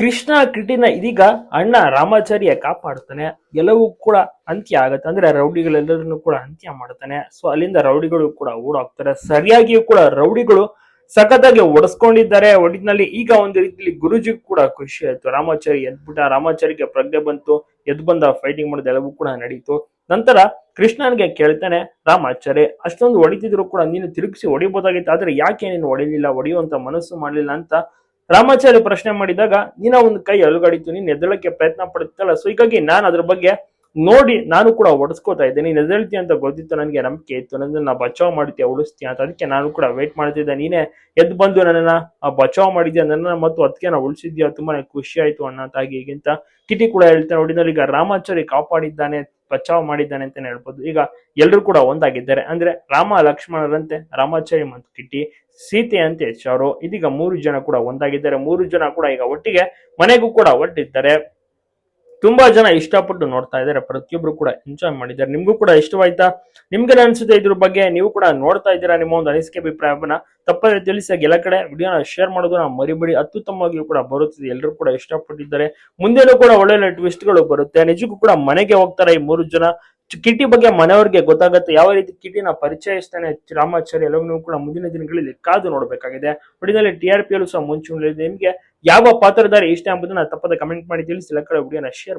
ಕೃಷ್ಣ ಕಿಟಿನ ಇದೀಗ ಅಣ್ಣ ರಾಮಾಚಾರ್ಯ ಕಾಪಾಡ್ತಾನೆ. ಎಲ್ಲವೂ ಕೂಡ ಅಂತ್ಯ ಆಗತ್ತೆ. ಅಂದ್ರೆ ರೌಡಿಗಳೆಲ್ಲರನ್ನು ಕೂಡ ಅಂತ್ಯ ಮಾಡ್ತಾನೆ. ಸೊ ಅಲ್ಲಿಂದ ರೌಡಿಗಳು ಕೂಡ ಓಡಾಗ್ತಾರೆ. ಸರಿಯಾಗಿಯೂ ಕೂಡ ರೌಡಿಗಳು ಸಖತ್ತಾಗಿ ಒಡಿಸ್ಕೊಂಡಿದ್ದಾರೆ ಒಟ್ಟಿನಲ್ಲಿ ಈಗ ಒಂದು ರೀತಿಯಲ್ಲಿ ಗುರುಜಿ ಕೂಡ ಖುಷಿ ಆಯ್ತು. ರಾಮಾಚಾರಿ ಎದ್ಬಿಟ್ಟ ರಾಮಾಚಾರಿಗೆ ಪ್ರಜ್ಞೆ ಬಂತು. ಎದ್ ಬಂದ ಫೈಟಿಂಗ್ ಮಾಡಿದ ಎಲ್ಲವೂ ಕೂಡ ನಡೀತು. ನಂತರ ಕೃಷ್ಣನ್ಗೆ ಕೇಳ್ತಾನೆ, ರಾಮಾಚಾರ್ಯ, ಅಷ್ಟೊಂದು ಹೊಡಿತಿದ್ರು ಕೂಡ ನೀನು ತಿರುಗಿಸಿ ಹೊಡಿಬೋದಾಗಿತ್ತು. ಆದ್ರೆ ಯಾಕೆ ನೀನು ಹೊಡಿಲಿಲ್ಲ? ಹೊಡೆಯುವಂತ ಮನಸ್ಸು ಮಾಡಲಿಲ್ಲ ಅಂತ ರಾಮಾಚಾರ್ಯ ಪ್ರಶ್ನೆ ಮಾಡಿದಾಗ, ನೀನ ಒಂದು ಕೈ ಅಲುಗಾಡಿತು ನೀನ್ ಎದ್ದಳಕ್ಕೆ ಪ್ರಯತ್ನ ಪಡುತ್ತಲ್ಲ. ಸೊ ಹೀಗಾಗಿ ನಾನು ಅದ್ರ ಬಗ್ಗೆ ನೋಡಿ, ನಾನು ಕೂಡ ಒಡಿಸ್ಕೋತಾ ಇದ್ದೆ. ನೀನ್ ಎದಳ್ತಿ ಅಂತ ಗೊತ್ತಿತ್ತು, ನನಗೆ ನಂಬಿಕೆ ಇತ್ತು. ನನ್ನ ಬಚಾವ್ ಮಾಡ್ತೀಯ ಉಳಿಸ್ತೀಯ ಅಂತ. ಅದಕ್ಕೆ ನಾನು ಕೂಡ ವೇಟ್ ಮಾಡ್ತಿದ್ದೆ ನೀನೇ ಎದ್ದು ಬಂದು ನನ್ನನ್ನ ಆ ಬಚಾವ್ ಮಾಡಿದ್ಯಾ ನನ್ನ ಮತ್ತು ಅದಕ್ಕೆ ನಾವು ಉಳಿಸಿದ್ಯಾ? ತುಂಬಾನೇ ಖುಷಿ ಆಯ್ತು ಅಣ್ಣ ತಾಗಿ ಈಗಿಂತ ಕಿಟಿ ಕೂಡ ಹೇಳ್ತಾ ಒಟ್ಟಿನಲ್ಲಿ ಈಗ ರಾಮಾಚಾರಿ ಕಾಪಾಡಿದ್ದಾನೆ. ಬಚಾವ್ ಮಾಡಿದ್ದಾನೆ ಅಂತಾನೆ ಹೇಳ್ಬೋದು. ಈಗ ಎಲ್ಲರೂ ಕೂಡ ಒಂದಾಗಿದ್ದಾರೆ. ಅಂದ್ರೆ ರಾಮ, ಲಕ್ಷ್ಮಣರಂತೆ ರಾಮಾಚಾರಿ ಮತ್ತು ಕಿಟ್ಟಿ, ಸೀತೆ ಅಂತೆ ಶಾರು ಇದೀಗ ಮೂರು ಜನ ಕೂಡ ಒಂದಾಗಿದ್ದಾರೆ. ಮೂರು ಜನ ಕೂಡ ಈಗ ಒಟ್ಟಿಗೆ ಮನೆಗೂ ಕೂಡ ಒಟ್ಟಿದ್ದಾರೆ ತುಂಬಾ ಜನ ಇಷ್ಟಪಟ್ಟು ನೋಡ್ತಾ ಇದ್ದಾರೆ. ಪ್ರತಿಯೊಬ್ರು ಕೂಡ ಎಂಜಾಯ್ ಮಾಡಿದ್ದಾರೆ. ನಿಮ್ಗೂ ಕೂಡ ಇಷ್ಟವಾಯ್ತಾ? ನಿಮ್ಗೆ ಅನ್ಸುತ್ತೆ ಇದ್ರ ಬಗ್ಗೆ? ನೀವು ಕೂಡ ನೋಡ್ತಾ ಇದ್ದೀರಾ ನಿಮ್ಮ ಒಂದು ಅನಿಸಿಕೆ ಅಭಿಪ್ರಾಯವನ್ನ ತಪ್ಪದೆ ತಿಳಿಸಿ ಎಲ್ಲ ಕಡೆ ವಿಡಿಯೋನ ಶೇರ್ ಮಾಡೋದನ್ನ ಮರಿಬೇಡಿ. ಅತ್ಯುತ್ತಮವಾಗಿಯೂ ಕೂಡ ಬರುತ್ತದೆ. ಎಲ್ಲರೂ ಕೂಡ ಇಷ್ಟಪಟ್ಟಿದ್ದಾರೆ. ಮುಂದೆನೂ ಕೂಡ ಒಳ್ಳೆ ಒಳ್ಳೆ ಟ್ವಿಸ್ಟ್ಗಳು ಬರುತ್ತೆ. ನಿಜಕ್ಕೂ ಕೂಡ ಮನೆಗೆ ಹೋಗ್ತಾರೆ ಈ ಮೂರು ಜನ. ಕಿಟಿ ಬಗ್ಗೆ ಮನೆಯವ್ರಿಗೆ ಗೊತ್ತಾಗುತ್ತೆ. ಯಾವ ರೀತಿ ಕಿಟಿನ ಪರಿಚಯಿಸ್ತಾನೆ ರಾಮಾಚಾರ್ಯ ಎಲ್ಲವನ್ನೂ ಕೂಡ ಮುಂದಿನ ದಿನಗಳಲ್ಲಿ ಕಾದು ನೋಡಬೇಕಾಗಿದೆ. ಒಟ್ಟಿನಲ್ಲಿ ಟಿ ಆರ್ ಪಿ ಅಲ್ಲೂ ಸಹ ಮುಂಚೂಣಿಯಲ್ಲಿದೆ. ನಿಮಗೆ ಯಾವ ಪಾತ್ರಧಾರಿ ಇಷ್ಟ ಎಂಬುದನ್ನ ತಪ್ಪದ ಕಮೆಂಟ್ ಮಾಡಿ ತಿಳಿಸಿ ಎಲ್ಲ ವಿಡಿಯೋನ ಶೇರ್ ಮಾಡಿ.